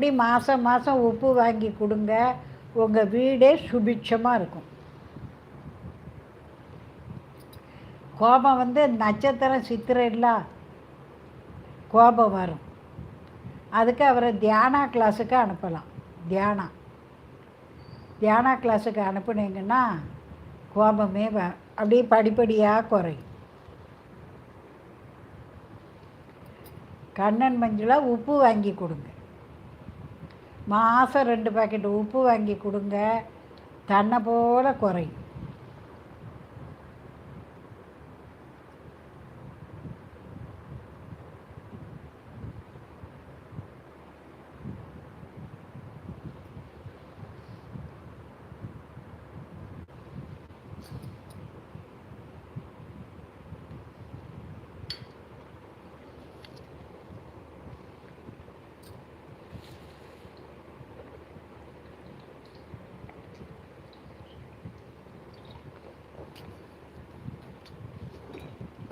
இப்படி மாதம் மாதம் உப்பு வாங்கி கொடுங்க. உங்கள் வீடே சுபிட்சமாக இருக்கும். கோபம் வந்து நட்சத்திரம் சித்திரையில் கோபம் வரும். அதுக்கு அவரை தியானா கிளாஸுக்கு அனுப்பலாம். தியானா. தியானா கிளாஸுக்கு அனுப்புனீங்கன்னா கோபமே வ அப்படியே படிப்படியாக குறையும். கண்ணன் மஞ்சளாக உப்பு வாங்கி கொடுங்க. மாதம் ரெண்டு பாக்கெட் உப்பு வாங்கி கொடுங்க. தன்னை போல குறையும்.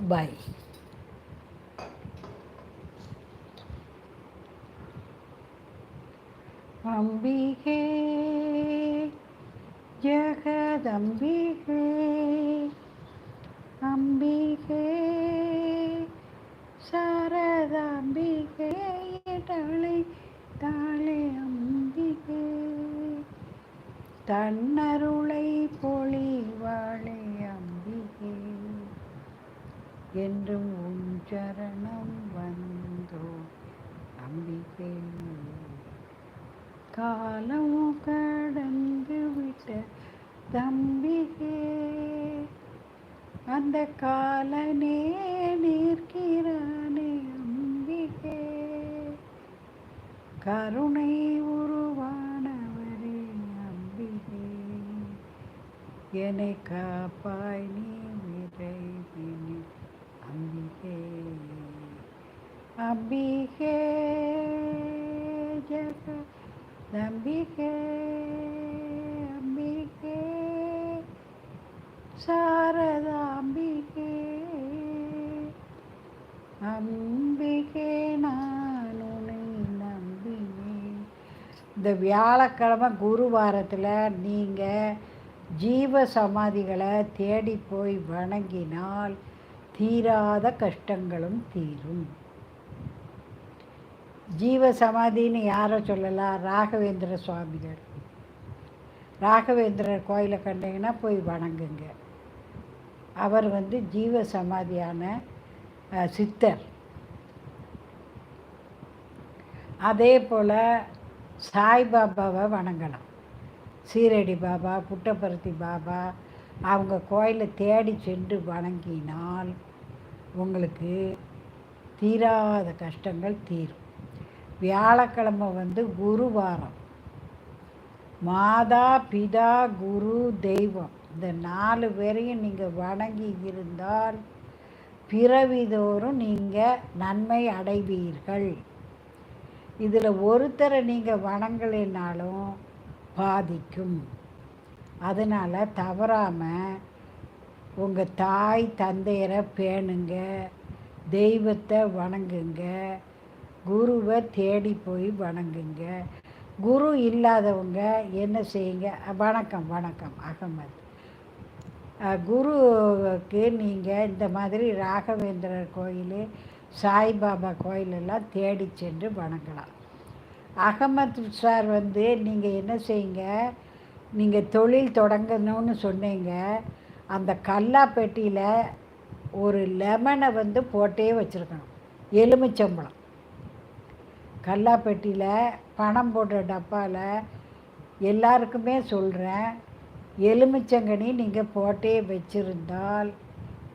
பாய் அம்பிகே ஜெகதம்பிகே அம்பிகே சாரதாம்பிகே தலை தாளே அம்பிகே தன்னருளை பொழிவாளே அம்பிகே என்றும் உன் சரணம் வந்தோ. நம்பிக்கை காலம் கடந்து விட்ட தம்பிகே அந்த காலனே நிற்கிறானே அம்பிகே. கருணை உருவானவரே அம்பிகே என்னை காப்பாய் நீ விரை அம்பிகே அம்பிகே ஜக அம்பிகே அம்பிகே சாரதாம்பிகே அம்பிகே நான் உன்னை நம்பினேன். இந்த வியாழக்கிழமை குருவாரத்தில் நீங்கள் ஜீவ சமாதிகளை தேடி போய் வணங்கினால் தீராத கஷ்டங்களும் தீரும். ஜீவ சமாதின்னு யாரை சொல்லலாம் ராகவேந்திர சுவாமிகள். ராகவேந்திரர் கோயிலை கண்டீங்கன்னா போய் வணங்குங்க. அவர் வந்து ஜீவ சமாதியான சித்தர். அதே போல் சாய்பாபாவை வணங்கலாம். சீரடி பாபா புட்டபர்த்தி பாபா அவங்க கோயிலை தேடி சென்று வணங்கினால் உங்களுக்கு தீராத கஷ்டங்கள் தீரும். வியாழக்கிழமை வந்து குருவாரம். மாதா பிதா குரு தெய்வம். இந்த நாலு பேரையும் நீங்கள் வணங்கி இருந்தால் பிறவிதோறும் நீங்கள் நன்மை அடைவீர்கள். இதில் ஒருத்தரை நீங்கள் வணங்கலைனாலும் பாதிக்கும். அதனால் தவறாமல் உங்கள் தாய் தந்தையரை பேணுங்க தெய்வத்தை வணங்குங்க. குருவை தேடி போய் வணங்குங்க. குரு இல்லாதவங்க என்ன செய்யுங்க? வணக்கம் வணக்கம் அகமது. குருவுக்கு நீங்கள் இந்த மாதிரி ராகவேந்திரர் கோயில் சாய்பாபா கோயிலெல்லாம் தேடி சென்று வணங்கலாம். அகமது சார் வந்து நீங்கள் என்ன செய்யுங்க? நீங்கள் தொழில் தொடங்கணும்னு சொன்னீங்க. அந்த கல்லாப்பெட்டியில் ஒரு லெமனை வந்து போட்டே வச்சுருக்கணும். எலுமிச்சம்பழம். கல்லாப்பெட்டியில் பணம் போடுற டப்பாவில் எல்லாருக்குமே சொல்கிறேன் எலுமிச்சங்கனி நீங்கள் போட்டே வச்சுருந்தால்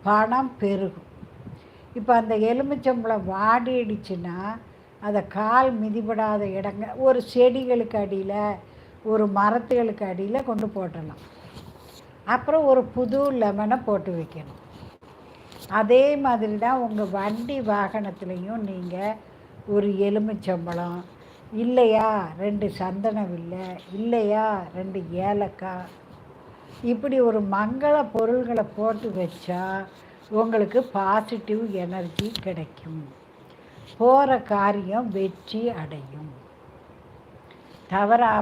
பணம் பெருகும். இப்போ அந்த எலுமிச்சம்பளம் வாடிடுச்சுன்னா அதை கால் மிதிபடாத இடங்க ஒரு செடிகளுக்கு அடியில் ஒரு மரத்துகளுக்கு அடியில் கொண்டு போட்டலாம். அப்புறம் ஒரு புது லெமனை போட்டு வைக்கணும். அதே மாதிரி தான் உங்கள் வண்டி வாகனத்துலேயும் நீங்கள் ஒரு எலுமிச்சம்பழம் இல்லையா? ரெண்டு சந்தன வில்லை இல்லையா? ரெண்டு ஏலக்காய். இப்படி ஒரு மங்கள பொருள்களை போட்டு வச்சா உங்களுக்கு பாசிட்டிவ் எனர்ஜி கிடைக்கும். போகிற காரியம் வெற்றி அடையும். தவறாக